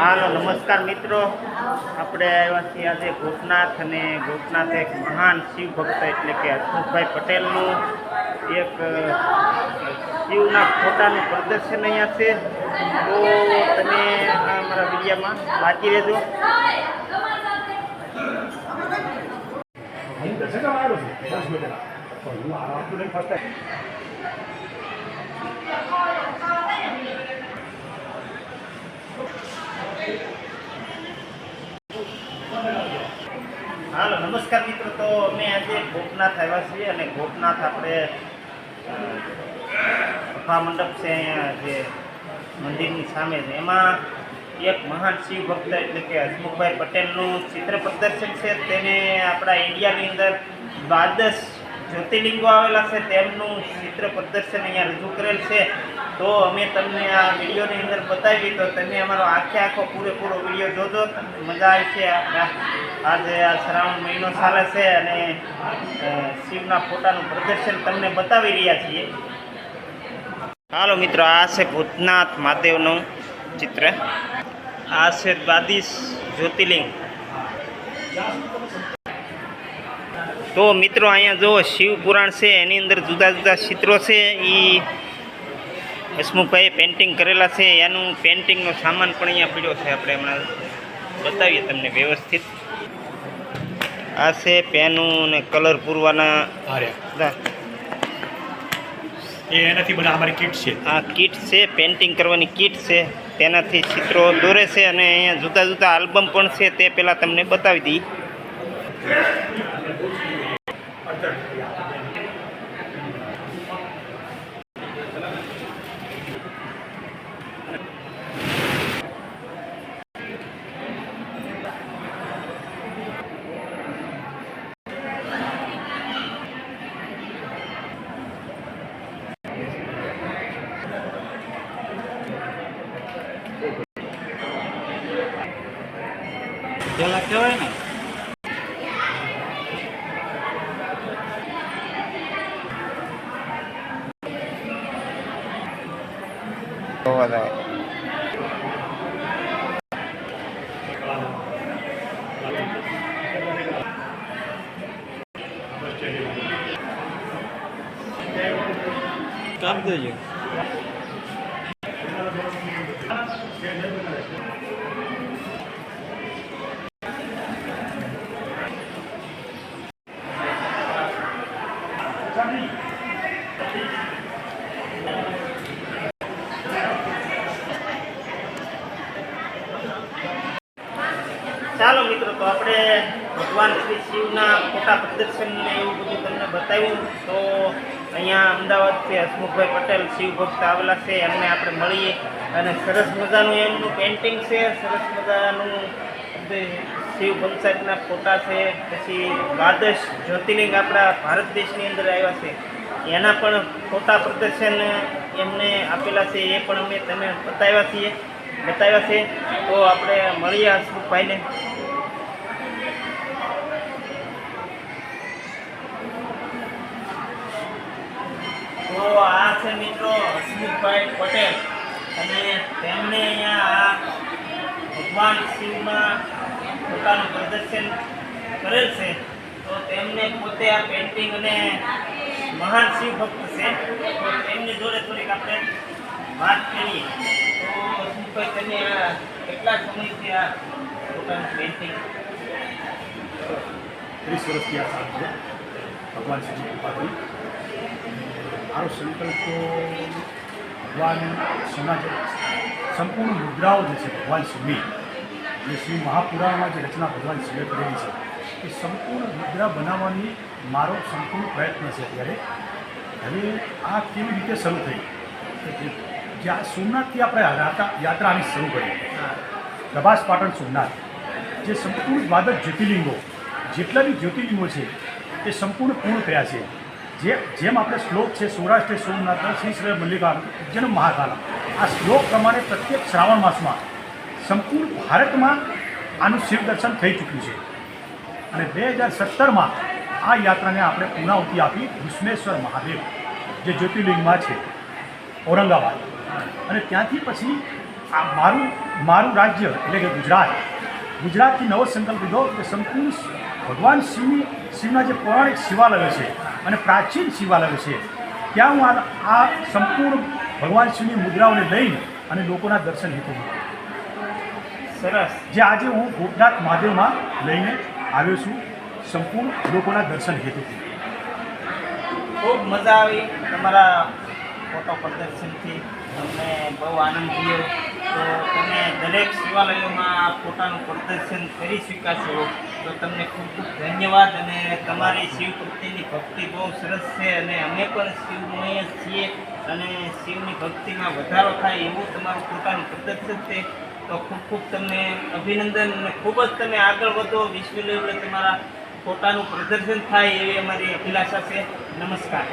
હાલો, નમસ્કાર મિત્રો. આપણે આવ્યા છીએ આજે ગોપનાથ અને ગોપનાથ એક મહાન શિવ ભક્ત એટલે કે હસમુખભાઈ પટેલનું. એક શિવના ફોટાનું પ્રદર્શન અહીંયા છે. તો તમે અમારા વિડીયામાં વાંચી રહેજો. હાલો, નમસ્કાર મિત્રો. તો અમે આજે ગોપનાથ આવ્યા છીએ અને ગોપનાથ આપણે સભા મંડપ છે અહીંયા જે મંદિરની સામે છે. એમાં એક મહાન શિવ ભક્ત એટલે કે હસમુખભાઈ પટેલનું ચિત્ર પ્રદર્શન છે. તેને આપણા ઇન્ડિયાની અંદર દ્વાદશ જ્યોતિર્લિંગો આવેલા છે, તેમનું ચિત્ર પ્રદર્શન અહીંયા રજૂ કરેલ છે. તો અમે તમને આ વિડીયોની અંદર બતાવી, તો તમે અમારો આખે આખો પૂરેપૂરો વીડિયો જોજો. તમને મજા આવશે આજે આ શ્રાવણ મહિનો ચાલે છે અને શિવના ફોટાનું પ્રદર્શન તમને બતાવી રહ્યા છીએ. હાલો મિત્રો, આ છે ભૂતનાથ મહાદેવનું ચિત્ર. આ છે દ્વાદીશ જ્યોતિર્લિંગ. તો મિત્રો અહીંયા જો શિવ પુરાણ છે એની અંદર જુદા જુદા ચિત્રો છે એ હસમુખભાઈએ પેન્ટિંગ કરેલા છે એનું પેન્ટિંગનો સામાન પણ અહીંયા પીડ્યો છે આપણે હમણાં બતાવીએ તમને વ્યવસ્થિત. આ છે પેનું ને કલર પૂરવાના એનાથી બધા અમારી કીટ છે. આ કીટ છે પેન્ટિંગ કરવાની કીટ છે તેનાથી ચિત્રો દોરે છે અને અહીંયા જુદા જુદા આલ્બમ પણ છે તે પહેલાં તમને બતાવી Yo la clave કહેવાય ને કાપ દેજો ચાલો મિત્રો, તો આપણે ભગવાન શ્રી શિવના ફોટા પ્રદર્શન ને એવું બધું તમને બતાવ્યું. તો અહીંયા અમદાવાદથી હસમુખભાઈ પટેલ, શિવ ભક્ત આવેલા છે, એમને આપણે મળીએ. અને સરસ મજાનું એમનું પેન્ટિંગ છે, સરસ મજાનું શિવ પંચાયતના ફોટા છે, પછી દ્વાદશ જ્યોતિર્લિંગ આપણા ભારત દેશની અંદર આવ્યા છે. એના પણ ફોટા પ્રદર્શન એમને આપેલા છે, એ પણ અમે તમે બતાવ્યા છીએ, બતાવ્યા છે. તો આપણે મળીએ હસમુખભાઈને. તો આ છે મિત્રો હસમુખભાઈ પટેલ. અને તેમણે અહીંયા આ ભગવાન શિવમાં પોતાનું પ્રદર્શન કરેલ છે. તો તેમને પોતે આ પેન્ટિંગ અને મહાન શિવ ભક્ત છે. તો તેમની જોડે થોડીક આપણે વાત કરીએ. તો હસમુખભાઈ તમે આ કેટલા સમયથી આ પોતાનું પેન્ટિંગ ત્રીસ વર્ષથી આ સાથ છે ભગવાન શિવની કૃપાથી. મારો સંકલ્પ ભગવાન શિવના જે સંપૂર્ણ મુદ્રાઓ જે છે ભગવાન શિવની, જે શિવ મહાપુરાણમાં જે રચના ભગવાન શિવે કરેલી છે, એ સંપૂર્ણ મુદ્રા બનાવવાની મારો સંપૂર્ણ પ્રયત્ન છે અત્યારે. હવે આ કેવી રીતે શરૂ થઈ? જ્યાં સોમનાથથી આપણે યાત્રા યાત્રાની શરૂ કરી. પ્રભાસ પાટણ સોમનાથ. જે સંપૂર્ણ દ્વાદશ જ્યોતિર્લિંગો, જેટલા બી જ્યોતિર્લિંગો છે, એ સંપૂર્ણ પૂર્ણ થયા છે. જે જેમ આપણે શ્લોક છે, સૌરાષ્ટ્ર સોમનાથ, શ્રી શ્રી મલ્લિકાર્જુન, જેનું મહાકાલ. આ શ્લોક પ્રમાણે પ્રત્યેક શ્રાવણ માસમાં સંપૂર્ણ ભારતમાં આનું શિવ દર્શન થઈ ચૂક્યું છે. અને બે હજાર સત્તરમાં આ યાત્રાને આપણે પૂર્ણાહુતિ આપી વિશ્વેશ્વર મહાદેવ, જે જ્યોતિર્લિંગમાં છે, ઔરંગાબાદ. અને ત્યાંથી પછી આ મારું મારું રાજ્ય, એટલે કે ગુજરાત, ગુજરાતથી નવો સંકલ્પ લીધો કે સંપૂર્ણ ભગવાન શિવની શિવના જે પૌરાણિક શિવાલયો છે અને પ્રાચીન શિવાલયો છે. ત્યાં હું આ સંપૂર્ણ ભગવાન શિવની મુદ્રાઓને લઈને અને લોકોના દર્શન હેતુ સરસ. જે આજે હું ગોપનાથ મહાદેવમાં લઈને આવ્યો છું સંપૂર્ણ લોકોના દર્શન હેતુથી ખૂબ મજા આવી તમારા ફોટો પ્રદર્શનથી. તમને બહુ આનંદ થયો. તો તમે દરેક શિવાલયોમાં આ ફોટાનું પ્રદર્શન કરી શકાશો તો તમને ખૂબ ખૂબ ધન્યવાદ અને તમારી શિવ પ્રત્યેની ભક્તિ બહુ સરસ છે અને અમે પણ શિવમય છીએ અને શિવની ભક્તિમાં વધારો થાય એવું તમારું ફોટાનું પ્રદર્શન છે. તો ખૂબ ખૂબ તમને અભિનંદન અને ખૂબ જ તમે આગળ વધો. વિશ્વ લેવલે તમારા પોતાનું પ્રદર્શન થાય એવી અમારી અભિલાષા છે. નમસ્કાર.